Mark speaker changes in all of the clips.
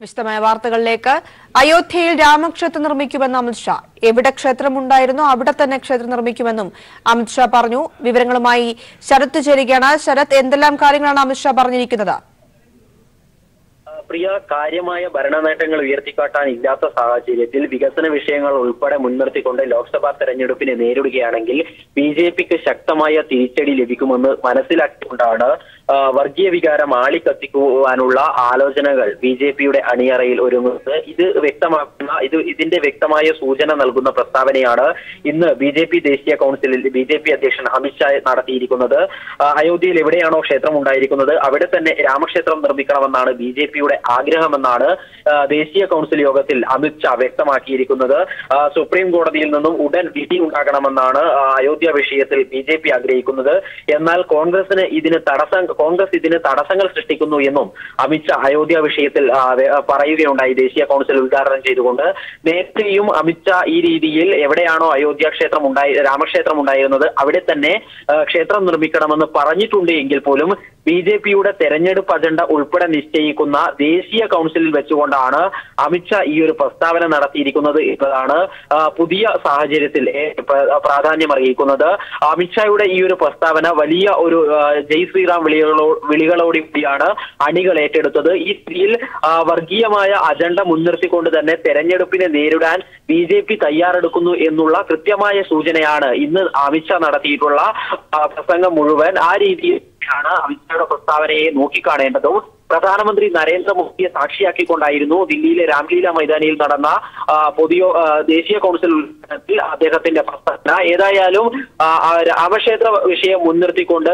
Speaker 1: വിശദമായ വാർത്തകളിലേക്ക്. അയോധ്യയിൽ രാമക്ഷേത്രം നിർമ്മിക്കുമെന്ന് അമിത്ഷാ എവിടെ ക്ഷേത്രമുണ്ടായിരുന്നോ അവിടെ തന്നെ ക്ഷേത്രം നിർമ്മിക്കുമെന്നും അമിത്ഷാ പറഞ്ഞു. വിവരങ്ങളുമായി ശരത് ചേരുകയാണ്. ശരത് എന്തെല്ലാം കാര്യങ്ങളാണ് അമിത്ഷാ പറഞ്ഞിരിക്കുന്നത്?
Speaker 2: പ്രിയ കാര്യമായ ഭരണ നേട്ടങ്ങൾ ഉയർത്തിക്കാട്ടാൻ ഇല്ലാത്ത സാഹചര്യത്തിൽ വികസന വിഷയങ്ങൾ ഉൾപ്പെടെ മുൻനിർത്തിക്കൊണ്ട് ലോക്സഭാ തെരഞ്ഞെടുപ്പിനെ നേരിടുകയാണെങ്കിൽ ബി ജെ പിക്ക് ശക്തമായ തിരിച്ചടി ലഭിക്കുമെന്ന് മനസ്സിലാക്കിക്കൊണ്ടാണ് വർഗീയ വികാരം ആളിക്കത്തിക്കുവാനുള്ള ആലോചനകൾ ബി ജെ പിയുടെ അണിയറയിൽ ഒരുങ്ങുന്നത്. ഇത് വ്യക്തമാക്കുന്ന ഇത് ഇതിന്റെ വ്യക്തമായ സൂചന നൽകുന്ന പ്രസ്താവനയാണ് ഇന്ന് ബി ജെ പി ദേശീയ കൗൺസിലിൽ ബി ജെ പി അധ്യക്ഷൻ അമിത്ഷാ നടത്തിയിരിക്കുന്നത്. അയോധ്യയിൽ എവിടെയാണോ ക്ഷേത്രം ഉണ്ടായിരിക്കുന്നത് അവിടെ തന്നെ രാമക്ഷേത്രം നിർമ്മിക്കണമെന്നാണ് ബി ജെ പിയുടെ ആഗ്രഹമെന്നാണ് ദേശീയ കൗൺസിൽ യോഗത്തിൽ അമിത്ഷാ വ്യക്തമാക്കിയിരിക്കുന്നത്. സുപ്രീം കോടതിയിൽ നിന്നും ഉടൻ വിധി ഉണ്ടാകണമെന്നാണ് അയോധ്യ വിഷയത്തിൽ ബി ജെ പി ആഗ്രഹിക്കുന്നത്. എന്നാൽ കോൺഗ്രസിന് ഇതിന് തടസ്സം കോൺഗ്രസ് ഇതിന് തടസ്സങ്ങൾ സൃഷ്ടിക്കുന്നു എന്നും അമിത്ഷാ അയോധ്യ വിഷയത്തിൽ പറയുകയുണ്ടായി. ദേശീയ കൗൺസിൽ ഉദ്ഘാടനം ചെയ്തുകൊണ്ട് നേരത്തെയും അമിത്ഷാ ഈ രീതിയിൽ എവിടെയാണോ അയോധ്യ ക്ഷേത്രം ഉണ്ടായി രാമക്ഷേത്രം ഉണ്ടായിരുന്നത് അവിടെ തന്നെ ക്ഷേത്രം നിർമ്മിക്കണമെന്ന് പറഞ്ഞിട്ടുണ്ട് എങ്കിൽ പോലും ബി ജെ പിയുടെ തെരഞ്ഞെടുപ്പ് അജണ്ട ഉൾപ്പെടെ നിശ്ചയിക്കുന്ന ദേശീയ കൗൺസിലിൽ വെച്ചുകൊണ്ടാണ് അമിത്ഷാ ഈ ഒരു പ്രസ്താവന നടത്തിയിരിക്കുന്നത് എന്നതാണ് പുതിയ സാഹചര്യത്തിൽ പ്രാധാന്യം അറിയിക്കുന്നത് അമിത്ഷായുടെ ഈ ഒരു പ്രസ്താവന വലിയ ഒരു ജയ് ശ്രീറാം വിളികളോ വിളികളോടി കൂടിയാണ് അണികൾ ഏറ്റെടുത്തത്. ഈ സ്ഥിതിയിൽ വർഗീയമായ അജണ്ട മുൻനിർത്തിക്കൊണ്ട് തന്നെ തെരഞ്ഞെടുപ്പിനെ നേരിടാൻ ബി ജെ പി തയ്യാറെടുക്കുന്നു എന്നുള്ള കൃത്യമായ സൂചനയാണ് ഇന്ന് അമിത്ഷാ നടത്തിയിട്ടുള്ള പ്രസംഗം മുഴുവൻ. ആ രീതിയിൽ ആണ് അമിത്ഷായുടെ പ്രസ്താവനയെ നോക്കിക്കാണേണ്ടതും പ്രധാനമന്ത്രി നരേന്ദ്രമോദിയെ സാക്ഷിയാക്കിക്കൊണ്ടായിരുന്നു ദില്ലിയിലെ രാംലീല മൈതാനിയിൽ നടന്ന പൊതുയോ ദേശീയ കൗൺസിൽ അദ്ദേഹത്തിന്റെ പ്രസ്താവന. ഏതായാലും രാമക്ഷേത്ര വിഷയം മുൻനിർത്തിക്കൊണ്ട്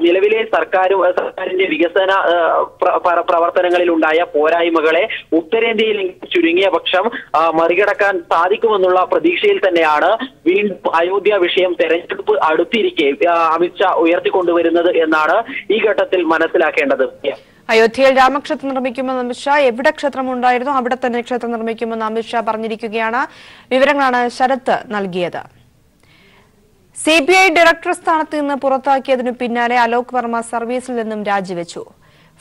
Speaker 2: നിലവിലെ സർക്കാരും സർക്കാരിന്റെ വികസന പ്രവർത്തനങ്ങളിൽ പ്ര- പ്ര- പ്രവർത്തനങ്ങളിലുണ്ടായ പോരായ്മകളെ ഉത്തരേന്ത്യയിൽ ചുരുങ്ങിയ പക്ഷം മറികടക്കാൻ സാധിക്കുമെന്നുള്ള പ്രതീക്ഷയിൽ തന്നെയാണ് വീണ്ടും അയോധ്യ വിഷയം തെരഞ്ഞെടുപ്പ് അടുത്തിരിക്കെ അമിത്ഷാ ഉയർത്തിക്കൊണ്ടുവരുന്നത് എന്നാണ് ഈ ഘട്ടത്തിൽ മനസ്സിലാക്കേണ്ടത്.
Speaker 1: അയോധ്യയിൽ രാമക്ഷേത്രം നിർമ്മിക്കുമെന്ന് അമിത്ഷാ എവിടെ ക്ഷേത്രം ഉണ്ടായിരുന്നു അവിടെ തന്നെ ക്ഷേത്രം നിർമ്മിക്കുമെന്ന് അമിത്ഷാ പറഞ്ഞിരിക്കുകയാണ്. വിവരങ്ങളാണ് ശരത് നൽകിയത്. സി ബി ഐ ഡയറക്ടർ സ്ഥാനത്ത് നിന്ന് പുറത്താക്കിയതിനു പിന്നാലെ അലോക് വർമ്മ സർവീസിൽ നിന്നും രാജിവെച്ചു.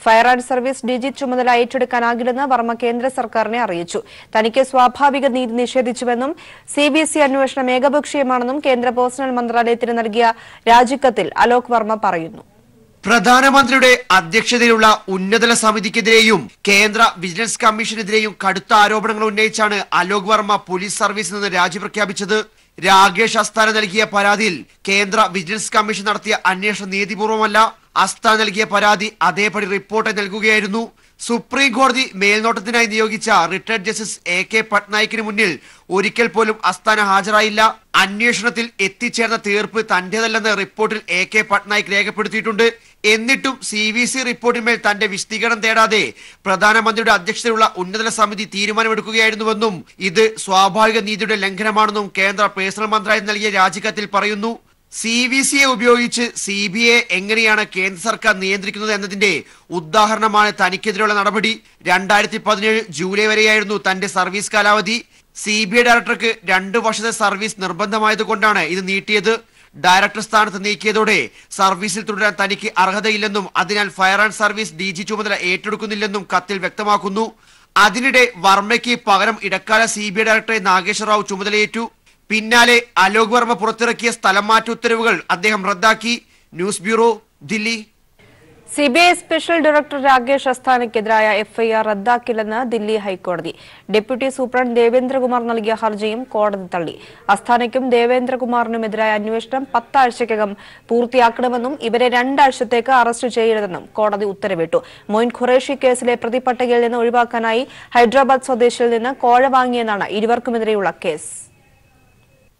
Speaker 1: ഫയർ ആൻഡ് സർവീസ് ഡിജി ചുമതല ഏറ്റെടുക്കാനാകില്ലെന്ന് വർമ്മ കേന്ദ്ര സർക്കാരിനെ അറിയിച്ചു. തനിക്ക് സ്വാഭാവിക നീതി നിഷേധിച്ചുവെന്നും സി ബി ഇ അന്വേഷണം ഏകപക്ഷീയമാണെന്നും കേന്ദ്ര പേഴ്സണൽ മന്ത്രാലയത്തിന് നൽകിയ രാജിക്കത്തിൽ അലോക് വർമ്മ പറയുന്നു.
Speaker 3: പ്രധാനമന്ത്രിയുടെ അധ്യക്ഷതയിലുള്ള ഉന്നതല സമിതിക്കെതിരെയും കേന്ദ്ര വിജിലൻസ് കമ്മീഷനെതിരെയും കടുത്ത ആരോപണങ്ങൾ ഉന്നയിച്ചാണ് അലോക് വർമ്മ പോലീസ് സർവീസിൽ നിന്ന് രാജി പ്രഖ്യാപിച്ചത് രാകേഷ് അസ്താന നൽകിയ പരാതിയിൽ കേന്ദ്ര വിജിലൻസ് കമ്മീഷൻ നടത്തിയ അന്വേഷണം നീതിപൂർവമല്ല അസ്താന നൽകിയ പരാതി അതേപടി റിപ്പോർട്ട് നൽകുകയായിരുന്നു. സുപ്രീം കോടതി മേൽനോട്ടത്തിനായി നിയോഗിച്ച റിട്ടയർഡ് ജസ്റ്റിസ് എ കെ പട്നായിക്കിന് മുന്നിൽ ഒരിക്കൽ പോലും അസ്താന ഹാജരായില്ല. അന്വേഷണത്തിൽ എത്തിച്ചേർന്ന തീർപ്പ് തന്റേതല്ലെന്ന് റിപ്പോർട്ടിൽ എ കെ പട്നായിക് രേഖപ്പെടുത്തിയിട്ടുണ്ട്. എന്നിട്ടും സി വി സി റിപ്പോർട്ടിന്മേൽ തന്റെ വിശദീകരണം തേടാതെ പ്രധാനമന്ത്രിയുടെ അധ്യക്ഷതയുള്ള ഉന്നതല സമിതി തീരുമാനമെടുക്കുകയായിരുന്നുവെന്നും ഇത് സ്വാഭാവിക നീതിയുടെ ലംഘനമാണെന്നും കേന്ദ്ര പേഴ്സണൽ മന്ത്രാലയം നൽകിയ രാജിക്കത്തിൽ പറയുന്നു. സി വി സിയെ ഉപയോഗിച്ച് സി ബി ഐ എങ്ങനെയാണ് കേന്ദ്ര സർക്കാർ നിയന്ത്രിക്കുന്നത് എന്നതിന്റെ ഉദാഹരണമാണ് തനിക്കെതിരെയുള്ള നടപടി. രണ്ടായിരത്തി പതിനേഴ് ജൂലൈ വരെയായിരുന്നു തന്റെ സർവീസ് കാലാവധി. സി ബി ഐ ഡയറക്ടർക്ക് രണ്ടു വർഷത്തെ സർവീസ് നിർബന്ധമായതുകൊണ്ടാണ് ഇത് നീട്ടിയത്. ഡയറക്ടർ സ്ഥാനത്ത് നീക്കിയതോടെ സർവീസിൽ തുടരാൻ തനിക്ക് അർഹതയില്ലെന്നും അതിനാൽ fire and service D G ചുമതല ഏറ്റെടുക്കുന്നില്ലെന്നും കത്തിൽ വ്യക്തമാക്കുന്നു. അതിനിടെ വർമ്മയ്ക്ക് പകരം ഇടക്കാല സി ബി ഐ ഡയറക്ടറെ നാഗേശ്വർ റാവു ചുമതലയേറ്റു. പിന്നാലെ അലോക് വർമ്മ പുറത്തിറക്കിയ സ്ഥലം മാറ്റ ഉത്തരവുകൾ അദ്ദേഹം റദ്ദാക്കി. News bureau Delhi.
Speaker 1: CBI special director Rakesh അസ്താനയ്ക്കെതിരായ FIR റദ്ദാക്കില്ലെന്ന് ദില്ലി ഹൈക്കോടതി. ഡെപ്യൂട്ടി സൂപ്രണ്ട് ദേവേന്ദ്രകുമാർ നൽകിയ ഹർജിയും കോടതി തള്ളി. അസ്താനയ്ക്കും ദേവേന്ദ്രകുമാറിനുമെതിരായ അന്വേഷണം പത്താഴ്ചയ്ക്കകം പൂർത്തിയാക്കണമെന്നും ഇവരെ രണ്ടാഴ്ചത്തേക്ക് അറസ്റ്റ് ചെയ്യരുതെന്നും കോടതി ഉത്തരവിട്ടു. മൊയിൻ ഖുറേഷി കേസിലെ പ്രതിപട്ടികയിൽ നിന്ന് ഒഴിവാക്കാനായി ഹൈദരാബാദ് സ്വദേശിയിൽ നിന്ന് കോഴ വാങ്ങിയെന്നാണ് ഇരുവർക്കുമെതിരെയുള്ള കേസ്.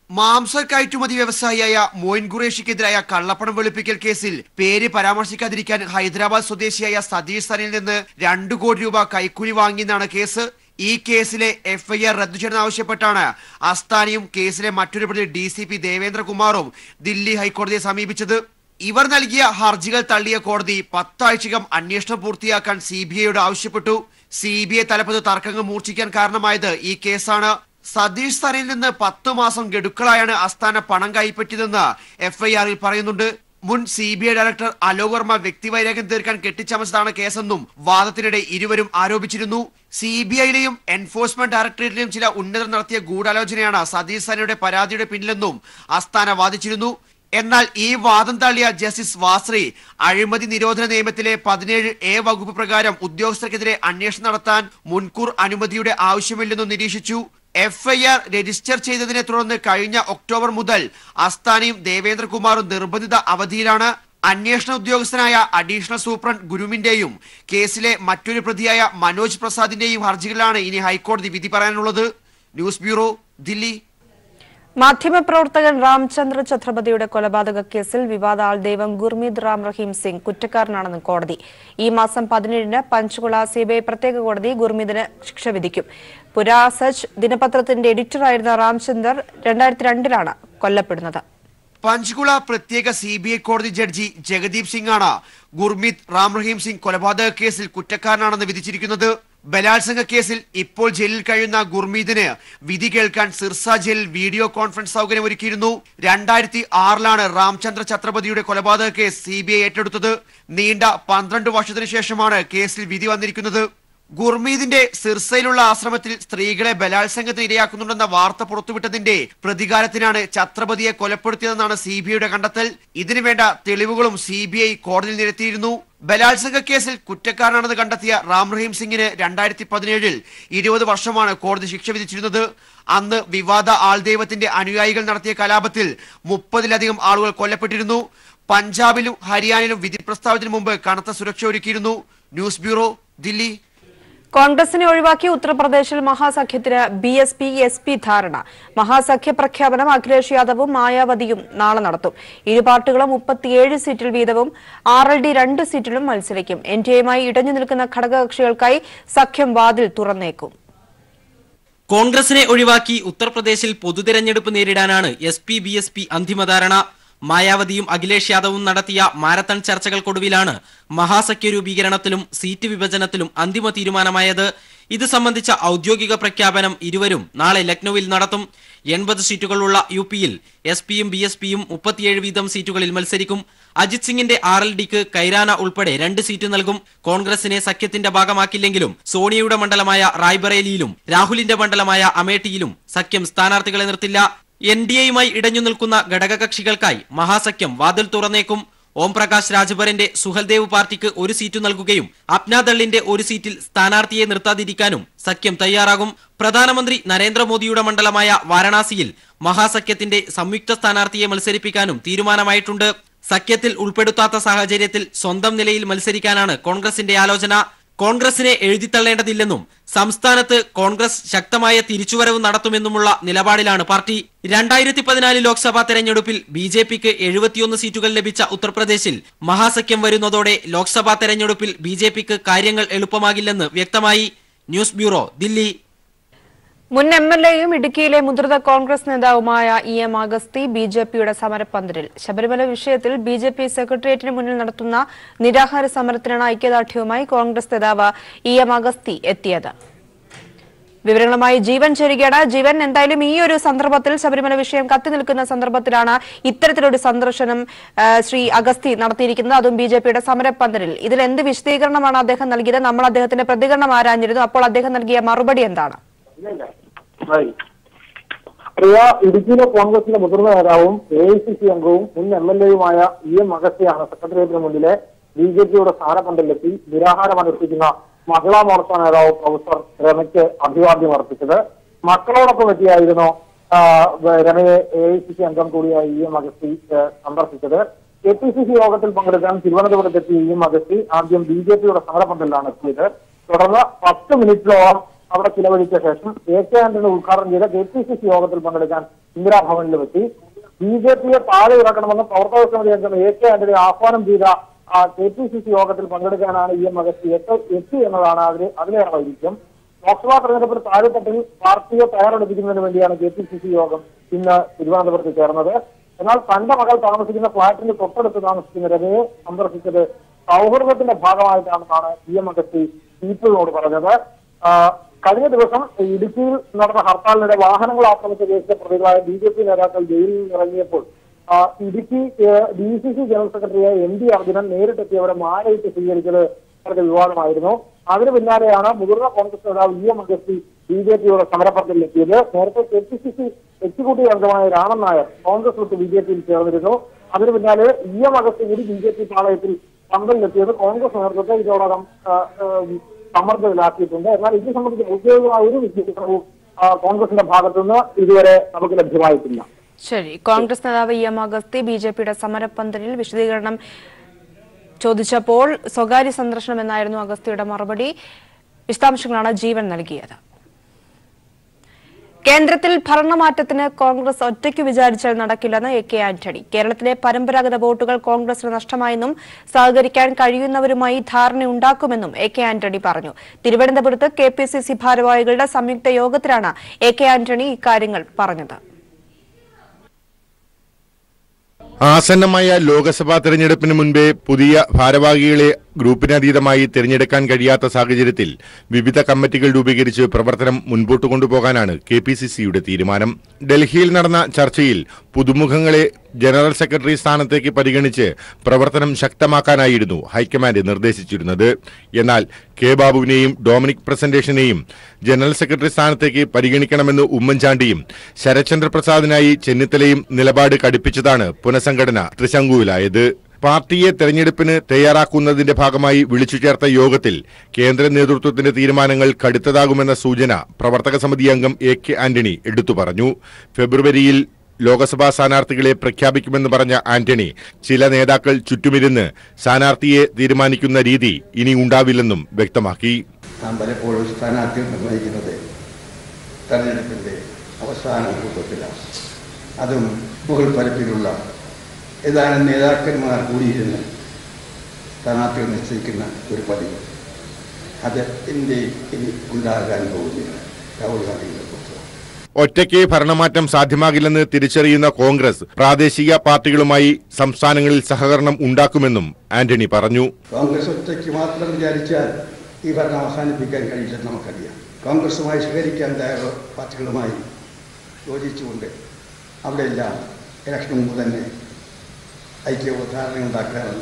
Speaker 3: മാംസ കയറ്റുമതി വ്യവസായിയായ മോയിൻ ഖുറേഷിക്കെതിരായ കള്ളപ്പണം വെളുപ്പിക്കൽ കേസിൽ പേര് പരാമർശിക്കാതിരിക്കാൻ ഹൈദരാബാദ് സ്വദേശിയായ സതീഷ് സനിൽ നിന്ന് രണ്ടു കോടി രൂപ കൈക്കൂലി വാങ്ങിയെന്നാണ് കേസ്. ഈ കേസിലെ എഫ്ഐആർ റദ്ദു ചെയ്യണമെന്നാവശ്യപ്പെട്ടാണ് അസ്താനിയും കേസിലെ മറ്റൊരു പ്രതി ഡി സി പി ദേവേന്ദ്രകുമാറും ദില്ലി ഹൈക്കോടതിയെ സമീപിച്ചത്. ഇവർ നൽകിയ ഹർജികൾ തള്ളിയ കോടതി പത്താഴ്ചകം അന്വേഷണം പൂർത്തിയാക്കാൻ സി ബി ഐയോട് ആവശ്യപ്പെട്ടു. സി ബി ഐ തലപ്പത്ത് തർക്കങ്ങൾ മൂർച്ഛിക്കാൻ കാരണമായത് ഈ കേസാണ്. സതീഷ് സാറിൽ നിന്ന് പത്തു മാസം ഗഡുക്കളായാണ് ആസ്ഥാന പണം കൈപ്പറ്റിയതെന്ന് എഫ്ഐആറിൽ പറയുന്നുണ്ട്. മുൻ C B I director Alok Varma വ്യക്തിവൈരാഗ്യം തീർക്കാൻ കെട്ടിച്ചമച്ചതാണ് കേസെന്നും വാദത്തിനിടെ ഇരുവരും ആരോപിച്ചിരുന്നു. സി ബി ഐയിലെയും എൻഫോഴ്സ്മെന്റ് ഡയറക്ടറേറ്റിലെയും ചില ഉന്നതർ നടത്തിയ ഗൂഢാലോചനയാണ് സതീഷ് സാനിയുടെ പരാതിയുടെ പിന്നിലെന്നും ആസ്ഥാന വാദിച്ചിരുന്നു. എന്നാൽ ഈ വാദം തള്ളിയ ജസ്റ്റിസ് വാസ്രി അഴിമതി നിരോധന നിയമത്തിലെ പതിനേഴ് എ വകുപ്പ് പ്രകാരം ഉദ്യോഗസ്ഥർക്കെതിരെ അന്വേഷണം നടത്താൻ മുൻകൂർ അനുമതിയുടെ ആവശ്യമില്ലെന്നും നിരീക്ഷിച്ചു. എഫ്ഐആർ രജിസ്റ്റർ ചെയ്തതിനെ തുടർന്ന് കഴിഞ്ഞ ഒക്ടോബർ മുതൽ അസ്താനയും ദേവേന്ദ്രകുമാറും നിർബന്ധിത അവധിയിലാണ്. അന്വേഷണ ഉദ്യോഗസ്ഥനായ അഡീഷണൽ സൂപ്രണ്ട് ഗുരുമിന്റെയും കേസിലെ മറ്റൊരു പ്രതിയായ മനോജ് പ്രസാദിന്റെയും ഹർജികളിലാണ് ഇനി ഹൈക്കോടതി വിധി പറയാനുള്ളത്. News bureau Delhi.
Speaker 1: മാധ്യമപ്രവർത്തകൻ രാംചന്ദ്ര ഛത്രപതിയുടെ കൊലപാതക കേസിൽ വിവാദ ആൾ ദൈവം ഗുർമീത് റാം റഹീം സിംഗ് കുറ്റക്കാരനാണെന്ന് കോടതി. ഈ മാസം പതിനേഴിന് പഞ്ച്കുള സിബിഐ പ്രത്യേക കോടതി ഗുർമീതിന് ശിക്ഷ വിധിക്കും. പുരാ ദിനപത്രത്തിന്റെ എഡിറ്ററായിരുന്ന രാംചന്ദർ രണ്ടായിരത്തി രണ്ടിലാണ് കൊല്ലപ്പെടുന്നത്.
Speaker 3: പഞ്ച്കുള പ്രത്യേക സി ബി ഐ കോടതി ജഡ്ജി ജഗദീപ് സിംഗ് ആണ് ഗുർമീത് റാം റഹീം സിംഗ് കൊലപാതക കേസിൽ കുറ്റക്കാരനാണെന്ന് വിധിച്ചിരിക്കുന്നത്. ബലാത്സംഗ കേസിൽ ഇപ്പോൾ ജയിലിൽ കഴിയുന്ന ഗുർമീതിന് വിധി കേൾക്കാൻ സിർസ ജയിലിൽ വീഡിയോ കോൺഫറൻസ് സൗകര്യം ഒരുക്കിയിരുന്നു രണ്ടായിരത്തി ആറിലാണ് രാംചന്ദ്ര ഛത്രപതിയുടെ കൊലപാതക കേസ് സി ഏറ്റെടുത്തത്. നീണ്ട പന്ത്രണ്ട് വർഷത്തിനു ശേഷമാണ് കേസിൽ വിധി വന്നിരിക്കുന്നത്. ഗുർമീതിന്റെ സിർസയിലുള്ള ആശ്രമത്തിൽ സ്ത്രീകളെ ബലാത്സംഗത്തിന് ഇരയാക്കുന്നുണ്ടെന്ന വാർത്ത പുറത്തുവിട്ടതിന്റെ പ്രതികാരത്തിനാണ് ഛത്രപതിയെ കൊലപ്പെടുത്തിയതെന്നാണ് സി ബി ഐയുടെ കണ്ടെത്തൽ ഇതിനുവേണ്ട തെളിവുകളും സി ബി ഐ കോടതിയിൽ നിരത്തിയിരുന്നു. ബലാത്സംഗ കേസിൽ കുറ്റക്കാരനാണെന്ന് കണ്ടെത്തിയ റാം റഹീം സിംഗിന് രണ്ടായിരത്തി പതിനേഴിൽ ഇരുപത് വർഷമാണ് കോടതി ശിക്ഷ വിധിച്ചിരുന്നത്. അന്ന് വിവാദ ആൾദൈവത്തിന്റെ അനുയായികൾ നടത്തിയ കലാപത്തിൽ മുപ്പതിലധികം ആളുകൾ കൊല്ലപ്പെട്ടിരുന്നു. പഞ്ചാബിലും ഹരിയാനയിലും വിധി പ്രസ്താവത്തിന് മുമ്പ് കനത്ത സുരക്ഷ ഒരുക്കിയിരുന്നു. News bureau Delhi.
Speaker 1: കോൺഗ്രസിനെ ഒഴിവാക്കി ഉത്തർപ്രദേശിൽ മഹാസഖ്യത്തിന് B S P S P ധാരണ. മഹാസഖ്യ പ്രഖ്യാപനം അഖിലേഷ് യാദവും മായാവതിയും നാളെ നടത്തും. ഇരു പാർട്ടികളും മുപ്പത്തിയേഴ് സീറ്റിൽ വീതവും ആർ എൽ ഡി രണ്ട് സീറ്റിലും മത്സരിക്കും. എൻ ഡി എയുമായി ഇടഞ്ഞു നിൽക്കുന്ന ഘടകകക്ഷികൾക്കായി സഖ്യം വാതിൽ തുറന്നേക്കും.
Speaker 4: കോൺഗ്രസിനെ ഒഴിവാക്കി ഉത്തർപ്രദേശിൽ പൊതുതെരഞ്ഞെടുപ്പ് നേരിടാനാണ് S P B S P അന്തിമധാരണ മായാവതിയും അഖിലേഷ് യാദവും നടത്തിയ മാരത്തൺ ചർച്ചകൾക്കൊടുവിലാണ് മഹാസഖ്യ രൂപീകരണത്തിലും സീറ്റ് വിഭജനത്തിലും അന്തിമ തീരുമാനമായത്. ഇത് സംബന്ധിച്ച ഔദ്യോഗിക പ്രഖ്യാപനം ഇരുവരും നാളെ ലക്നൌവിൽ നടത്തും. എൺപത് സീറ്റുകളുള്ള യു പിയിൽ എസ് പിയും ബി എസ് പിയും മുപ്പത്തിയേഴ് വീതം സീറ്റുകളിൽ മത്സരിക്കും. അജിത് സിംഗിന്റെ ആർ എൽ ഡിക്ക് കൈരാന ഉൾപ്പെടെ രണ്ട് സീറ്റ് നൽകും. കോൺഗ്രസിനെ സഖ്യത്തിന്റെ ഭാഗമാക്കില്ലെങ്കിലും സോണിയയുടെ മണ്ഡലമായ റായ്ബറേലിയിലും രാഹുലിന്റെ മണ്ഡലമായ അമേഠിയിലും സഖ്യം സ്ഥാനാർത്ഥികളെ നിർത്തില്ല. എൻ ഡി എയുമായി ഇടഞ്ഞു നിൽക്കുന്ന ഘടകകക്ഷികൾക്കായി മഹാസഖ്യം വാതിൽ തുറന്നേക്കും. ഓം പ്രകാശ് സുഹൽദേവ് പാർട്ടിക്ക് ഒരു സീറ്റ് നൽകുകയും അപ്നാദള്ളിന്റെ ഒരു സീറ്റിൽ സ്ഥാനാർത്ഥിയെ നിർത്താതിരിക്കാനും സഖ്യം തയ്യാറാകും. പ്രധാനമന്ത്രി നരേന്ദ്രമോദിയുടെ മണ്ഡലമായ വാരണാസിയിൽ മഹാസഖ്യത്തിന്റെ സംയുക്ത സ്ഥാനാർത്ഥിയെ മത്സരിപ്പിക്കാനും തീരുമാനമായിട്ടുണ്ട്. സഖ്യത്തിൽ ഉൾപ്പെടുത്താത്ത സാഹചര്യത്തിൽ സ്വന്തം നിലയിൽ മത്സരിക്കാനാണ് കോൺഗ്രസിന്റെ ആലോചന. കോൺഗ്രസിനെ എഴുതിത്തള്ളേണ്ടതില്ലെന്നും സംസ്ഥാനത്ത് കോൺഗ്രസ് ശക്തമായ തിരിച്ചുവരവ് നടത്തുമെന്നുമുള്ള നിലപാടിലാണ് പാർട്ടി. രണ്ടായിരത്തി പതിനാല് ലോക്സഭാ തെരഞ്ഞെടുപ്പിൽ ബി ജെ പിക്ക് എഴുപത്തിയൊന്ന് സീറ്റുകൾ ലഭിച്ച ഉത്തർപ്രദേശിൽ മഹാസഖ്യം വരുന്നതോടെ ലോക്സഭാ തെരഞ്ഞെടുപ്പിൽ ബി ജെ പിക്ക് കാര്യങ്ങൾ എളുപ്പമാകില്ലെന്ന് വ്യക്തമായി ന്യൂസ് ബ്യൂറോ ദില്ലി.
Speaker 1: മുൻ എം എൽ എയും ഇടുക്കിയിലെ മുതിർന്ന കോൺഗ്രസ് നേതാവുമായ E M Agasthi B J പിയുടെ സമരപ്പന്തലിൽ. ശബരിമല വിഷയത്തിൽ ബി ജെ പി സെക്രട്ടേറിയറ്റിന് മുന്നിൽ നടത്തുന്ന നിരാഹാര സമരത്തിനാണ് ഐക്യദാർഢ്യവുമായി കോൺഗ്രസ് നേതാവ് ഇ എം അഗസ്തി എത്തിയത്. വിവരങ്ങളുമായി ജീവൻ ചേരുകയാണ് ജീവൻ എന്തായാലും ഈ ഒരു സന്ദർഭത്തിൽ ശബരിമല വിഷയം കത്തി നിൽക്കുന്ന സന്ദർഭത്തിലാണ് ഇത്തരത്തിലൊരു സന്ദർശനം ശ്രീ അഗസ്തി നടത്തിയിരിക്കുന്നത്. അതും ബി ജെ പിയുടെ സമരപ്പന്തലിൽ. ഇതിൽ എന്ത് വിശദീകരണമാണ് അദ്ദേഹം നൽകിയത്? നമ്മൾ അദ്ദേഹത്തിന്റെ പ്രതികരണം ആരാഞ്ഞിരുന്നു. അപ്പോൾ അദ്ദേഹം നൽകിയ മറുപടി എന്താണ്?
Speaker 5: പ്രിയ ഇടുക്കിയിലെ കോൺഗ്രസിന്റെ മുതിർന്ന നേതാവും എ ഐ സി സി അംഗവും മുൻ എം എൽ എയുമായ ഇ എം അഗസ്തിയാണ് സെക്രട്ടേറിയറ്റിന് മുന്നിലെ ബി ജെ പിയുടെ സ്ഥാനപന്തലിലെത്തി നിരാഹാരം അനുഷ്ഠിക്കുന്ന മഹിളാ മോർച്ച നേതാവ് പ്രൊഫസർ രമയ്ക്ക് അഭിവാദ്യം അർപ്പിച്ചത്. മക്കളോടൊപ്പം എത്തിയായിരുന്നു രമയെ എ ഐ സി സി അംഗം കൂടിയായ ഇ എം അഗസ്തി ഏ, സന്ദർശിച്ചത്. കെ പി സി സി യോഗത്തിൽ പങ്കെടുക്കാൻ തിരുവനന്തപുരത്തെത്തിയ ഇ എം അഗസ്തി ആദ്യം ബി ജെ പിയുടെ സമരപന്തലിലാണ് എത്തിയത്. തുടർന്ന് പത്ത് മിനിറ്റിലോളം അവിടെ ചിലവഴിച്ച ശേഷം എ കെ ആന്റണി ഉദ്ഘാടനം ചെയ്ത കെ പി സി സി യോഗത്തിൽ പങ്കെടുക്കാൻ ഇന്ദിരാഭവനിലുമെത്തി ബി ജെ പിയെ താഴെ ഇറക്കണമെന്ന് പ്രവർത്തക സമിതി അംഗം എ കെ ആന്റണി ആഹ്വാനം ചെയ്ത കെ പി സി സി യോഗത്തിൽ പങ്കെടുക്കാനാണ് ഇ എം അഗസ്തി എത്തി എത്തി എന്നതാണ് അതിന് അതിലേറെ വൈരുദ്ധ്യം ലോക്സഭാ തെരഞ്ഞെടുപ്പിൽ താഴെത്തട്ടിൽ പാർട്ടിയെ തയ്യാറെടുപ്പിക്കുന്നതിന് വേണ്ടിയാണ് കെ പി സി സി യോഗം ഇന്ന് തിരുവനന്തപുരത്ത് ചേർന്നത്. എന്നാൽ തന്റെ മകൾ താമസിക്കുന്ന ഫ്ളാറ്റിന് തൊട്ടടുത്ത് താമസിക്കുന്ന രമയെ സന്ദർശിച്ചത് സൗഹൃദത്തിന്റെ ഭാഗമായിട്ടാണെന്നാണ് ഇ എം അഗസ്തി പീപ്പിളിനോട് പറഞ്ഞത്. കഴിഞ്ഞ ദിവസം ഇടുക്കിയിൽ നടന്ന ഹർത്താലിനിടെ വാഹനങ്ങൾ ആക്രമിച്ച കേസിലെ പ്രതികളായ ബി ജെ പി നേതാക്കൾ ജയിലിൽ ഇറങ്ങിയപ്പോൾ Idukki D C C general സെക്രട്ടറിയായ എം ഡി അർജുനൻ നേരിട്ടെത്തി അവരെ മാലയിട്ട് സ്വീകരിച്ചത് വളരെ വിവാദമായിരുന്നു. അതിന് പിന്നാലെയാണ് മുതിർന്ന കോൺഗ്രസ് നേതാവ് E M Agasthi B J പിയുടെ സമരപ്പന്തലിലെത്തിയത് നേരത്തെ K P C C executive അംഗമായ രാമൻ നായർ കോൺഗ്രസ് വിട്ട് ബി ജെ പിയിൽ ചേർന്നിരുന്നു. അതിന് പിന്നാലെ ഇ എം അഗസ്തി കൂടി ബി ജെ പി പാളയത്തിൽ പന്തലിലെത്തിയത് കോൺഗ്രസ് നേതൃത്വത്തെ ഇതോടകം സമ്മർദ്ദത്തിലാക്കിയിട്ടുണ്ട്. എന്നാൽ ഇത് സംബന്ധിച്ച് ഔദ്യോഗികമായ ഒരു ആ, കോൺഗ്രസിന്റെ ഭാഗത്തുനിന്ന് ഇതുവരെ നമുക്ക് ലഭ്യമായിട്ടില്ല.
Speaker 1: ശരി. കോൺഗ്രസ് നേതാവ് E M Agasthi B J പിയുടെ സമരപ്പന്തലിൽ വിശദീകരണം ചോദിച്ചപ്പോൾ സ്വകാര്യ സന്ദർശനം എന്നായിരുന്നു അഗസ്തിയുടെ മറുപടി. വിശദാംശങ്ങളാണ് ജീവൻ നൽകിയത്. കേന്ദ്രത്തിൽ ഭരണമാറ്റത്തിന് കോൺഗ്രസ് ഒറ്റയ്ക്ക് വിചാരിച്ചാൽ നടക്കില്ലെന്ന് എ കെ ആന്റണി. കേരളത്തിലെ പരമ്പരാഗത വോട്ടുകൾ കോൺഗ്രസിന് നഷ്ടമായെന്നും സഹകരിക്കാൻ കഴിയുന്നവരുമായി ധാരണയുണ്ടാക്കുമെന്നും എ കെ ആന്റണി പറഞ്ഞു. തിരുവനന്തപുരത്ത് കെ പി സി സി ഭാരവാഹികളുടെ സംയുക്ത യോഗത്തിലാണ് എ കെ ആന്റണി ഇക്കാര്യങ്ങൾ പറഞ്ഞത്.
Speaker 6: ആസന്നമായ ലോക്സഭാ തെരഞ്ഞെടുപ്പിന് മുൻപേ പുതിയ ഭാരവാഹികളെ ഗ്രൂപ്പിനതീതമായി തിരഞ്ഞെടുക്കാൻ കഴിയാത്ത സാഹചര്യത്തിൽ വിവിധ കമ്മിറ്റികൾ രൂപീകരിച്ച് പ്രവർത്തനം മുൻപോട്ട് കൊണ്ടുപോകാനാണ് കെ പി സി സിയുടെ തീരുമാനം. ഡൽഹിയിൽ നടന്ന ചർച്ചയിൽ പുതുമുഖങ്ങളെ ജനറൽ സെക്രട്ടറി സ്ഥാനത്തേക്ക് പരിഗണിച്ച് പ്രവർത്തനം ശക്തമാക്കാനായിരുന്നു ഹൈക്കമാൻഡ് നിർദ്ദേശിച്ചിരുന്നത്. എന്നാൽ കെ ബാബുവിനെയും ഡൊമിനിക് പ്രസന്റേഷനെയും ജനറൽ സെക്രട്ടറി സ്ഥാനത്തേക്ക് പരിഗണിക്കണമെന്ന് ഉമ്മൻചാണ്ടിയും ശരത്ചന്ദ്ര പ്രസാദിനായി ചെന്നിത്തലയും നിലപാട് കടുപ്പിച്ചതാണ് പുനഃസംഘടന ത്രിശങ്കുവിലായത് പാർട്ടിയെ തെരഞ്ഞെടുപ്പിന് തയ്യാറാക്കുന്നതിന്റെ ഭാഗമായി വിളിച്ചു ചേർത്ത യോഗത്തിൽ കേന്ദ്ര നേതൃത്വത്തിന്റെ തീരുമാനങ്ങൾ കടുത്തതാകുമെന്ന സൂചന പ്രവർത്തക സമിതി അംഗം എ കെ ആന്റണി എടുത്തു പറഞ്ഞു. ഫെബ്രുവരിയിൽ ലോക്സഭാ സ്ഥാനാർത്ഥികളെ പ്രഖ്യാപിക്കുമെന്ന് പറഞ്ഞ ആന്റണി ചില നേതാക്കൾ ചുറ്റുമിരുന്ന് സ്ഥാനാർത്ഥിയെ തീരുമാനിക്കുന്ന രീതി ഇനി ഉണ്ടാവില്ലെന്നും വ്യക്തമാക്കി.
Speaker 7: അവസാന അതും മുകൾ പരപ്പിലുള്ള ഏതാനും നേതാക്കന്മാർ കൂടിയിരുന്ന് സ്ഥാനാർത്ഥികൾ നിശ്ചയിക്കുന്ന ഒരു പതിവ്. അത് എന്റെ ഇനി ഉണ്ടാകാൻ പോകുന്നില്ല. രാഹുൽ ഗാന്ധിയുടെ
Speaker 6: ഒറ്റയ്ക്ക് ഭരണമാറ്റം സാധ്യമാകില്ലെന്ന് തിരിച്ചറിയുന്ന കോൺഗ്രസ് പ്രാദേശിക പാർട്ടികളുമായി സംസ്ഥാനങ്ങളിൽ സഹകരണം ഉണ്ടാക്കുമെന്നും ആന്റണി പറഞ്ഞു.
Speaker 7: കോൺഗ്രസ് ഒറ്റയ്ക്ക് മാത്രം വിചാരിച്ചാൽ ഈ ഭരണം അവസാനിപ്പിക്കാൻ കഴിയില്ലെന്ന് നമുക്കറിയാം. കോൺഗ്രസുമായി സഹകരിക്കാൻ തയ്യാറ പാർട്ടികളുമായി യോജിച്ചുകൊണ്ട് അവിടെയെല്ലാം ഇലക്ഷൻ മുമ്പ് തന്നെ ഐക്യ ധാരണ ഉണ്ടാക്കാനാണ്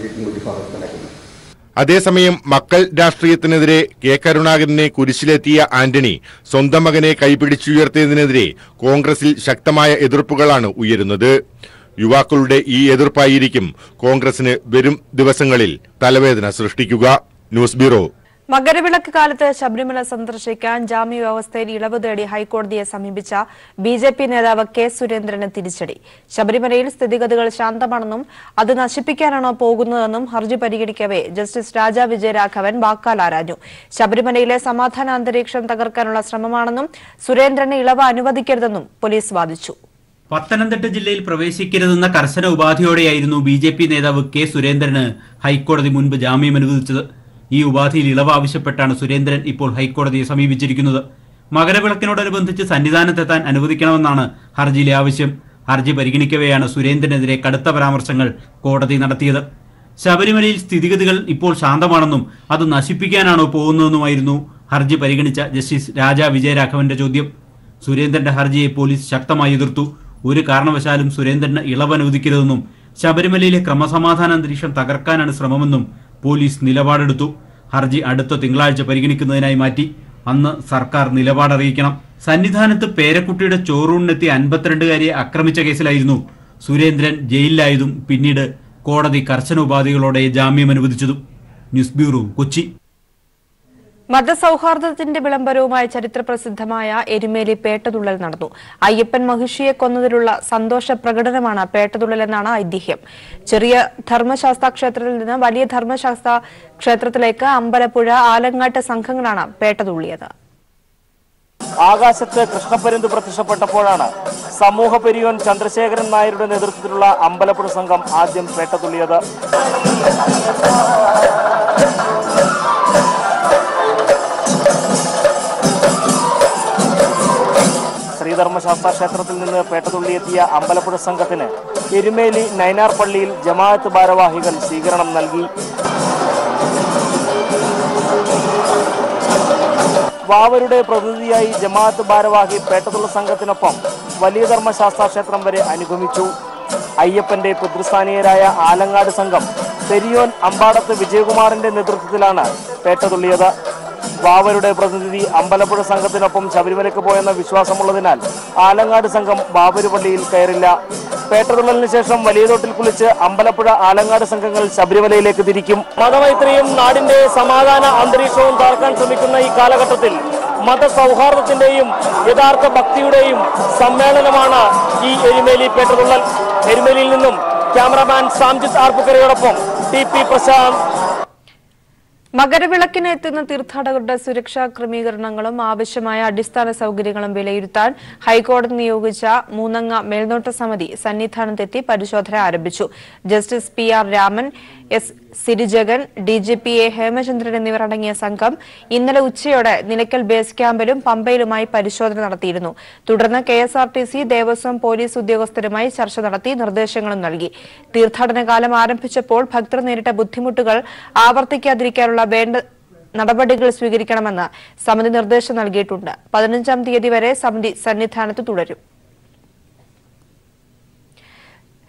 Speaker 6: അതേസമയം മക്കൾ രാഷ്ട്രീയത്തിനെതിരെ കെ കരുണാകരനെ കുരിശിലെത്തിയ ആന്റണി സ്വന്തം മകനെ കൈപിടിച്ചുയർത്തിയതിനെതിരെ കോൺഗ്രസിൽ ശക്തമായ എതിർപ്പുകളാണ് ഉയരുന്നത്. യുവാക്കളുടെ ഈ എതിർപ്പായിരിക്കും കോൺഗ്രസിന് വരും ദിവസങ്ങളിൽ തലവേദന സൃഷ്ടിക്കുക. ന്യൂസ് ബ്യൂറോ
Speaker 1: മകരവിളക്ക് കാലത്ത് ശബരിമല സന്ദർശിക്കാൻ ജാമ്യ വ്യവസ്ഥയിൽ ഇളവ് തേടി ഹൈക്കോടതിയെ സമീപിച്ച ബി ജെ പി നേതാവ് കെ സുരേന്ദ്രന് തിരിച്ചടി. ശബരിമലയിൽ സ്ഥിതിഗതികൾ ശാന്തമാണെന്നും അത് നശിപ്പിക്കാനാണോ പോകുന്നതെന്നും ഹർജി പരിഗണിക്കവേ ജസ്റ്റിസ് രാജ വിജയരാഘവൻ വാക്കാൽ ആരാഞ്ഞു. ശബരിമലയിലെ സമാധാന അന്തരീക്ഷം തകർക്കാനുള്ള ശ്രമമാണെന്നും സുരേന്ദ്രന് ഇളവ് അനുവദിക്കരുതെന്നും പോലീസ് വാദിച്ചു.
Speaker 8: പത്തനംതിട്ട ജില്ലയിൽ പ്രവേശിക്കരുതെന്ന കർശന ഉപാധിയോടെയായിരുന്നു ബി നേതാവ് കെ സുരേന്ദ്രന് ഹൈക്കോടതി മുൻപ് ജാമ്യം അനുവദിച്ചത്. ഈ ഉപാധിയിൽ ഇളവ് ആവശ്യപ്പെട്ടാണ് സുരേന്ദ്രൻ ഇപ്പോൾ ഹൈക്കോടതിയെ സമീപിച്ചിരിക്കുന്നത്. മകരവിളക്കിനോടനുബന്ധിച്ച് സന്നിധാനത്തെത്താൻ അനുവദിക്കണമെന്നാണ് ഹർജിയിലെ ആവശ്യം. ഹർജി പരിഗണിക്കവെയാണ് സുരേന്ദ്രനെതിരെ കടുത്ത പരാമർശങ്ങൾ കോടതി നടത്തിയത്. ശബരിമലയിൽ സ്ഥിതിഗതികൾ ഇപ്പോൾ ശാന്തമാണെന്നും അത് നശിപ്പിക്കാനാണോ പോകുന്നതെന്നുമായിരുന്നു ഹർജി പരിഗണിച്ച ജസ്റ്റിസ് രാജ വിജയരാഘവന്റെ ചോദ്യം. സുരേന്ദ്രന്റെ ഹർജിയെ പോലീസ് ശക്തമായി എതിർത്തു. ഒരു കാരണവശാലും സുരേന്ദ്രന് ഇളവ് അനുവദിക്കരുതെന്നും ശബരിമലയിലെ ക്രമസമാധാന അന്തരീക്ഷം തകർക്കാനാണ് ശ്രമമെന്നും പോലീസ് നിലപാടെടുത്തു. ഹർജി അടുത്ത തിങ്കളാഴ്ച പരിഗണിക്കുന്നതിനായി മാറ്റി. അന്ന് സർക്കാർ നിലപാടറിയിക്കണം. സന്നിധാനത്ത് പേരക്കുട്ടിയുടെ ചോറൂണിനെത്തി അൻപത്തിരണ്ടുകാരിയെ ആക്രമിച്ച കേസിലായിരുന്നു. സുരേന്ദ്രൻ ജയിലിലായതും പിന്നീട് കോടതി കർശന ഉപാധികളോടെ ജാമ്യം അനുവദിച്ചതും. News bureau Kochi.
Speaker 1: മതസൗഹാർദ്ദത്തിന്റെ വിളംബരവുമായി ചരിത്രപ്രസിദ്ധമായ എരുമേലി പേട്ടതുള്ളൽ നടന്നു. അയ്യപ്പൻ മഹിഷിയെ കൊന്നതിലുള്ള സന്തോഷ പ്രകടനമാണ് പേട്ടതുള്ളൽ എന്നാണ് ഐതിഹ്യം. ചെറിയ ധർമ്മശാസ്ത്ര ക്ഷേത്രത്തിൽ നിന്ന് വലിയ ധർമ്മശാസ്ത്ര ക്ഷേത്രത്തിലേക്ക് അമ്പലപ്പുഴ ആലങ്ങാട്ട് സംഘങ്ങളാണ് പേട്ടതുള്ളിയത്.
Speaker 9: ആകാശത്ത് കൃഷ്ണപരന്തു പ്രത്യക്ഷപ്പെട്ടപ്പോഴാണ് സമൂഹ പെരിയോൻ ചന്ദ്രശേഖരൻ നായരുടെ നേതൃത്വത്തിലുള്ള അമ്പലപ്പുഴ സംഘം ആദ്യം പേട്ടതുള്ളിയത്. ശ്രീധർമ്മശാസ്ത്ര ക്ഷേത്രത്തിൽ നിന്ന് പേട്ടതുള്ളിയെത്തിയ അമ്പലപ്പുഴ സംഘത്തിന് എരുമേലി നൈനാർ പള്ളിയിൽ ജമാഅത്ത് ഭാരവാഹികൾ സ്വീകരണം നൽകി. വാവരുടെ പ്രതിനിധിയായി ജമാഅത്ത് ഭാരവാഹി പേട്ടതുള്ള സംഘത്തിനൊപ്പം വലിയ ധർമ്മശാസ്ത്ര ക്ഷേത്രം വരെ അനുഗമിച്ചു. അയ്യപ്പന്റെ പിതൃസ്ഥാനീയരായ ആലങ്ങാട് സംഘം പെരിയോൻ അമ്പാടത്ത് വിജയകുമാറിന്റെ നേതൃത്വത്തിലാണ് പേട്ട ബാബരുടെ പ്രതിനിധി അമ്പലപ്പുഴ സംഘത്തിനൊപ്പം ശബരിമലയ്ക്ക് പോയെന്ന വിശ്വാസമുള്ളതിനാൽ ആലങ്ങാട് സംഘം ബാബര് പള്ളിയിൽ കയറില്ല. പേട്ടതുള്ളലിന് ശേഷം വലിയ തോട്ടിൽ കുളിച്ച് അമ്പലപ്പുഴ ആലങ്ങാട് സംഘങ്ങൾ ശബരിമലയിലേക്ക് തിരിക്കും. മതമൈത്രിയും നാടിന്റെ സമാധാന അന്തരീക്ഷവും തകർക്കാൻ ശ്രമിക്കുന്ന ഈ കാലഘട്ടത്തിൽ മതസൗഹാർദ്ദത്തിന്റെയും യഥാർത്ഥ ഭക്തിയുടെയും സമ്മേളനമാണ് ഈ എരുമേലി പേട്ടതുള്ളൽ എരുമേലിയിൽ നിന്നും ക്യാമറാമാൻ സാംജിത് ആർപ്പുക്കരയോടൊപ്പം ടി പി പ്രശാന്ത്
Speaker 1: മകരവിളക്കിന് എത്തുന്ന തീർത്ഥാടകരുടെ സുരക്ഷാ ക്രമീകരണങ്ങളും ആവശ്യമായ അടിസ്ഥാന സൌകര്യങ്ങളും വിലയിരുത്താൻ ഹൈക്കോടതി നിയോഗിച്ച മൂന്നംഗ മേൽനോട്ട സമിതി സന്നിധാനത്തെത്തി പരിശോധന ആരംഭിച്ചു. Justice P R Raman S Sirijagan D G P A Hemachandran എന്നിവരടങ്ങിയ സംഘം ഇന്നലെ ഉച്ചയോടെ നിലയ്ക്കൽ ബേസ് ക്യാമ്പിലും പമ്പയിലുമായി പരിശോധന നടത്തിയിരുന്നു. തുടർന്ന് K S R T C Devaswom police ഉദ്യോഗസ്ഥരുമായി ചർച്ച നടത്തി നിർദ്ദേശങ്ങളും നൽകി. തീർത്ഥാടനകാലം ആരംഭിച്ചപ്പോൾ ഭക്തർ നേരിട്ട ബുദ്ധിമുട്ടുകൾ ആവർത്തിക്കാതിരിക്കാനുള്ള വേണ്ട നടപടികൾ സ്വീകരിക്കണമെന്ന് സമിതി നിർദ്ദേശം നൽകിയിട്ടുണ്ട്. പതിനഞ്ചാം തീയതി വരെ സമിതി സന്നിധാനത്ത് തുടരും.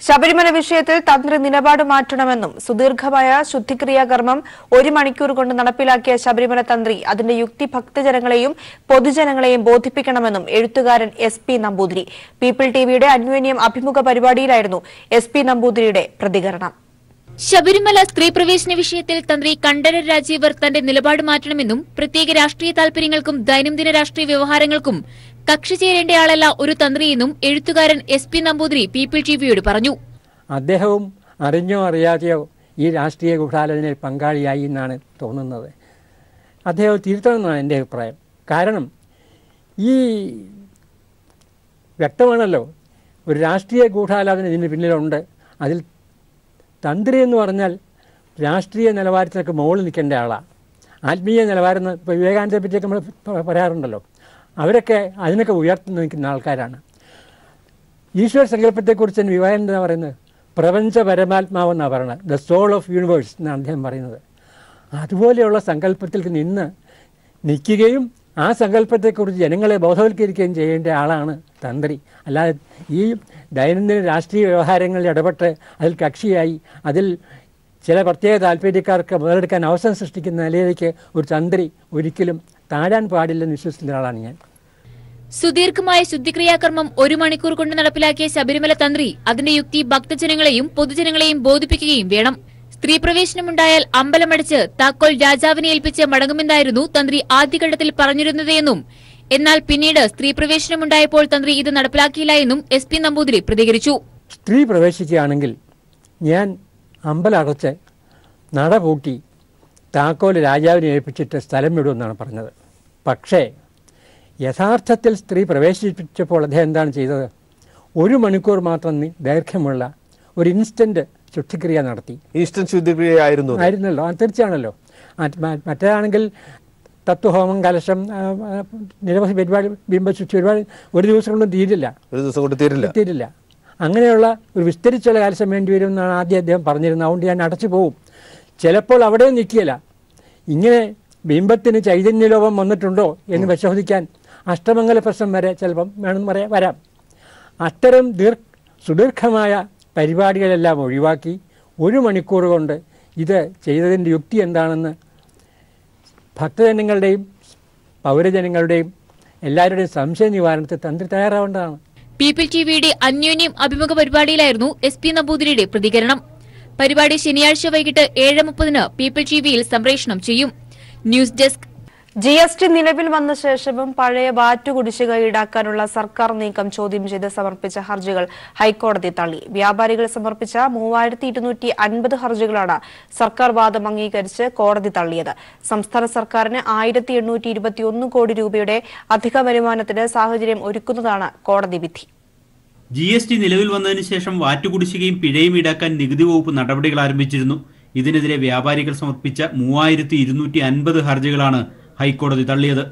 Speaker 1: ശബരിമല വിഷയത്തിൽ തന്ത്രി നിലപാട് മാറ്റണമെന്നും സുദീർഘമായ ശുദ്ധിക്രിയാ കർമ്മം ഒരു മണിക്കൂർ കൊണ്ട് നടപ്പിലാക്കിയ ശബരിമല തന്ത്രി അതിന്റെ യുക്തി ഭക്തജനങ്ങളെയും പൊതുജനങ്ങളെയും ബോധിപ്പിക്കണമെന്നും എഴുത്തുകാരൻ എസ് പി നമ്പൂതിരി. പീപ്പിൾ ടിവിയുടെ അന്വേന്യം അഭിമുഖ പരിപാടിയിലായിരുന്നു എസ് പി നമ്പൂതിരിയുടെ പ്രതികരണം.
Speaker 10: ശബരിമല സ്ത്രീ പ്രവേശന വിഷയത്തിൽ തന്ത്രി കണ്ഠര രാജീവർ തന്റെ നിലപാട് മാറ്റണമെന്നും പ്രത്യേക രാഷ്ട്രീയ താൽപര്യങ്ങൾക്കും ദൈനംദിന രാഷ്ട്രീയ വ്യവഹാരങ്ങൾക്കും കക്ഷി ചേരേണ്ടയാളല്ല ഒരു തന്ത്രിയെന്നും എഴുത്തുകാരൻ എസ് പി നമ്പൂതിരി പീപ്പിൾ ടിവിയോട് പറഞ്ഞു.
Speaker 11: അദ്ദേഹവും അറിഞ്ഞോ അറിയാതെയോ ഈ രാഷ്ട്രീയ ഗൂഢാലോചനയിൽ പങ്കാളിയായി എന്നാണ് തോന്നുന്നത്. അദ്ദേഹം തിരുത്തണമെന്നാണ് എന്റെ അഭിപ്രായം. കാരണം ഈ വ്യക്തമാണല്ലോ ഒരു രാഷ്ട്രീയ ഗൂഢാലോചന ഇതിന് പിന്നിലുണ്ട്. അതിൽ തന്ത്രി എന്ന് പറഞ്ഞാൽ രാഷ്ട്രീയ നിലവാരത്തിനൊക്കെ മുകളിൽ നിൽക്കേണ്ട ആളാണ് ആത്മീയ നിലവാരം ഇപ്പോൾ വിവേകാനന്ദയെ പറ്റിയൊക്കെ നമ്മൾ പറയാറുണ്ടല്ലോ. അവരൊക്കെ അതിനൊക്കെ ഉയർത്തി നിൽക്കുന്ന ആൾക്കാരാണ്. ഈശ്വര സങ്കല്പത്തെക്കുറിച്ച് തന്നെ വിവാഹം എന്താ പറയുന്നത്? പ്രപഞ്ച പരമാത്മാവെന്നാണ് പറയുന്നത് ദ സോൾ ഓഫ് യൂണിവേഴ്സ് എന്നാണ് അദ്ദേഹം പറയുന്നത്. അതുപോലെയുള്ള സങ്കല്പത്തിൽ നിന്ന് നിൽക്കുകയും ആ സങ്കല്പത്തെക്കുറിച്ച് ജനങ്ങളെ ബോധവൽക്കരിക്കുകയും ചെയ്യേണ്ട ആളാണ് തന്ത്രി. അല്ലാതെ ഈ ദൈനംദിന രാഷ്ട്രീയ വ്യവഹാരങ്ങളിൽ ഇടപെട്ട് അതിൽ കക്ഷിയായി അതിൽ ചില പ്രത്യേക താല്പര്യക്കാർക്ക് മുതലെടുക്കാൻ അവസരം സൃഷ്ടിക്കുന്ന നിലയിലേക്ക് ഒരു തന്ത്രി ഒരിക്കലും താഴാൻ പാടില്ലെന്ന് വിശ്വസിക്കുന്ന ആളാണ് ഞാൻ.
Speaker 10: സുദീർഘമായ ശുദ്ധിക്രിയാകർമ്മം ഒരു മണിക്കൂർ കൊണ്ട് നടപ്പിലാക്കിയ ശബരിമല തന്ത്രി അതിന്റെ യുക്തി ഭക്തജനങ്ങളെയും പൊതുജനങ്ങളെയും ബോധിപ്പിക്കുകയും വേണം. സ്ത്രീ പ്രവേശനമുണ്ടായാൽ അമ്പലമടിച്ച് താക്കോൽ രാജാവിനെ ഏൽപ്പിച്ച് മടങ്ങുമെന്നായിരുന്നു തന്ത്രി ആദ്യഘട്ടത്തിൽ പറഞ്ഞിരുന്നതെന്നും എന്നാൽ പിന്നീട് സ്ത്രീ പ്രവേശനമുണ്ടായപ്പോൾ തന്ത്രി ഇത് നടപ്പിലാക്കിയില്ല എന്നും എസ് പി നമ്പൂതിരി പ്രതികരിച്ചു.
Speaker 11: സ്ത്രീ പ്രവേശിക്കുകയാണെങ്കിൽ ഞാൻ അമ്പലടച്ച് നടപൂട്ടി നട പൂട്ടി താക്കോൽ രാജാവിനെ ഏൽപ്പിച്ചിട്ട് സ്ഥലം വിടുമെന്നാണ് പറഞ്ഞത്. പക്ഷേ യഥാർത്ഥത്തിൽ സ്ത്രീ പ്രവേശിപ്പിച്ചപ്പോൾ അദ്ദേഹം എന്താണ് ചെയ്തത്? ഒരു മണിക്കൂർ മാത്രം നി- ദൈർഘ്യമുള്ള ഒരു ഇൻസ്റ്റന്റ് ശുദ്ധിക്രിയ നടത്തി.
Speaker 12: ഇൻസ്റ്റന്റ് ശുദ്ധിക്രിയ ആയിരുന്നു.
Speaker 11: ആയിരുന്നല്ലോ. തീർച്ചയാണല്ലോ. മറ്റേതാണെങ്കിൽ തത്വഹോമം കലശം നിരവധി പരിപാടി ബിംബശുദ്ധി ഒരുപാട് ഒരു ദിവസം കൊണ്ടും തീരില്ല.
Speaker 12: ഒരു ദിവസം കൊണ്ട് തീരില്ല.
Speaker 11: തീരില്ല. അങ്ങനെയുള്ള ഒരു വിസ്തരിച്ചുള്ള കാലശം വേണ്ടി വരും എന്നാണ് ആദ്യം അദ്ദേഹം പറഞ്ഞിരുന്നത്. അതുകൊണ്ട് ഞാൻ അടച്ചു പോവും ചിലപ്പോൾ അവിടെ നിൽക്കുകയില്ല. ഇങ്ങനെ ബിംബത്തിന് ചൈതന്യലോപം വന്നിട്ടുണ്ടോ എന്ന് പരിശോധിക്കാൻ അഷ്ടമംഗല പ്രശ്നം വരെ ചിലപ്പം വേണമെന്ന് പറയാം വരാം. അത്തരം ദീർ സുദീർഘമായ പരിപാടികളെല്ലാം ഒഴിവാക്കി ഒരു മണിക്കൂർ കൊണ്ട് ഇത് ചെയ്തതിന്റെ യുക്തി എന്താണെന്ന് ഭക്തജനങ്ങളുടെയും പൗരജനങ്ങളുടെയും എല്ലാവരുടെയും സംശയ നിവാരണത്തിൽ തന്ത്രി തയ്യാറാവേണ്ടതാണ്.
Speaker 10: പീപ്പിൾ ടിവിയുടെ അന്യോന്യം അഭിമുഖ പരിപാടിയിലായിരുന്നു എസ് പി നമ്പൂതിരിയുടെ പ്രതികരണം. പരിപാടി ശനിയാഴ്ച വൈകിട്ട് ഏഴ് മുപ്പതിന് പീപ്പിൾ ടിവിയിൽ സംപ്രേഷണം ചെയ്യും. News desk.
Speaker 1: G S T നിലവിൽ വന്ന ശേഷവും പഴയ വാറ്റ് കുടിശ്ശിക ഈടാക്കാനുള്ള സർക്കാർ നീക്കം ചോദ്യം ചെയ്ത് സമർപ്പിച്ച ഹർജികൾ ഹൈക്കോടതി തള്ളി. വ്യാപാരികൾ സമർപ്പിച്ച മൂവായിരത്തി ഇരുന്നൂറ്റി അൻപത് ഹർജികളാണ് സർക്കാർ വാദം അംഗീകരിച്ച് കോടതി തള്ളിയത്. സംസ്ഥാന സർക്കാരിന് ആയിരത്തി എണ്ണൂറ്റി ഇരുപത്തിയൊന്ന് കോടി രൂപയുടെ അധിക വരുമാനത്തിന് സാഹചര്യം ഒരുക്കുന്നതാണ് കോടതി വിധി.
Speaker 8: ജി എസ് ടി നിലവിൽ വന്നതിന് ശേഷം വാറ്റുകുടിശ്ശികയും പിഴയും ഈടാക്കാൻ നികുതി വകുപ്പ് നടപടികൾ ആരംഭിച്ചിരുന്നു. ഇതിനെതിരെ വ്യാപാരികൾ സമർപ്പിച്ച മൂവായിരത്തി ഇരുന്നൂറ്റി അൻപത് ഹർജികളാണ് ഹൈക്കോടതി തള്ളിയത്.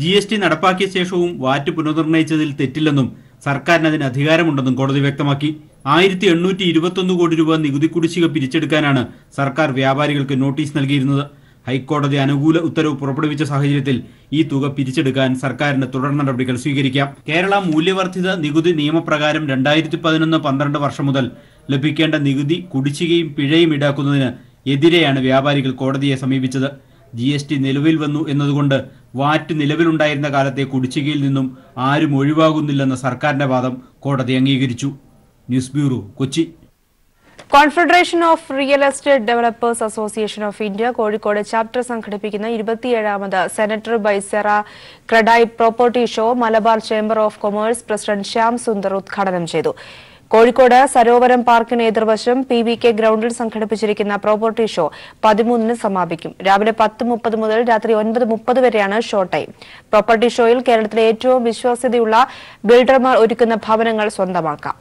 Speaker 8: ജി എസ് ടി നടപ്പാക്കിയ ശേഷവും വാറ്റ് പുനർനിർണയിച്ചതിൽ തെറ്റില്ലെന്നും സർക്കാരിന് അതിന് അധികാരമുണ്ടെന്നും കോടതി വ്യക്തമാക്കി. ആയിരത്തി എണ്ണൂറ്റി ഇരുപത്തൊന്ന് കോടി രൂപ നികുതി കുടിശ്ശിക പിരിച്ചെടുക്കാനാണ് സർക്കാർ വ്യാപാരികൾക്ക് നോട്ടീസ് നൽകിയിരുന്നത്. ഹൈക്കോടതി അനുകൂല ഉത്തരവ് പുറപ്പെടുവിച്ച സാഹചര്യത്തിൽ ഈ തുക പിരിച്ചെടുക്കാൻ സർക്കാരിന് തുടർ നടപടികൾ സ്വീകരിക്കാം. കേരള മൂല്യവർദ്ധിത നികുതി നിയമപ്രകാരം രണ്ടായിരത്തി പതിനൊന്ന് പന്ത്രണ്ട് വർഷം മുതൽ ലഭിക്കേണ്ട നികുതി കുടിശ്ശികയും പിഴയും ഈടാക്കുന്നതിന് എതിരെയാണ് വ്യാപാരികൾ കോടതിയെ സമീപിച്ചത്. ജി എസ് ടി നിലവിൽ വന്നു എന്നതുകൊണ്ട് വാറ്റ് നിലവിലുണ്ടായിരുന്ന കാലത്തെ കുടിശ്ശികയിൽ നിന്നും ആരും ഒഴിവാകുന്നില്ലെന്ന സർക്കാരിന്റെ വാദം കോടതി അംഗീകരിച്ചു. News bureau Kochi.
Speaker 1: Confederation of real estate developers association of India Kozhikode chapter സംഘടിപ്പിക്കുന്ന ഇരുപത്തിയേഴാമത് സെനറ്റർ ബൈസെറ CREDAI property show Malabar chamber of commerce president Shyam Sundar ഉദ്ഘാടനം ചെയ്തു. കോഴിക്കോട് സരോവരം പാർക്കിന് എതിർവശം പി വി കെ ഗ്രൌണ്ടിൽ സംഘടിപ്പിച്ചിരിക്കുന്ന പ്രോപ്പർട്ടി ഷോ പതിമൂന്നിന് സമാപിക്കും. രാവിലെ പത്ത് മുപ്പത് മുതൽ രാത്രി ഒൻപത് മുപ്പത് വരെയാണ് ഷോ ടൈം പ്രോപ്പർട്ടി ഷോയിൽ കേരളത്തിലെ ഏറ്റവും വിശ്വാസ്യതയുള്ള ബിൽഡർമാർ ഒരുക്കുന്ന ഭവനങ്ങൾ സ്വന്തമാക്കാം.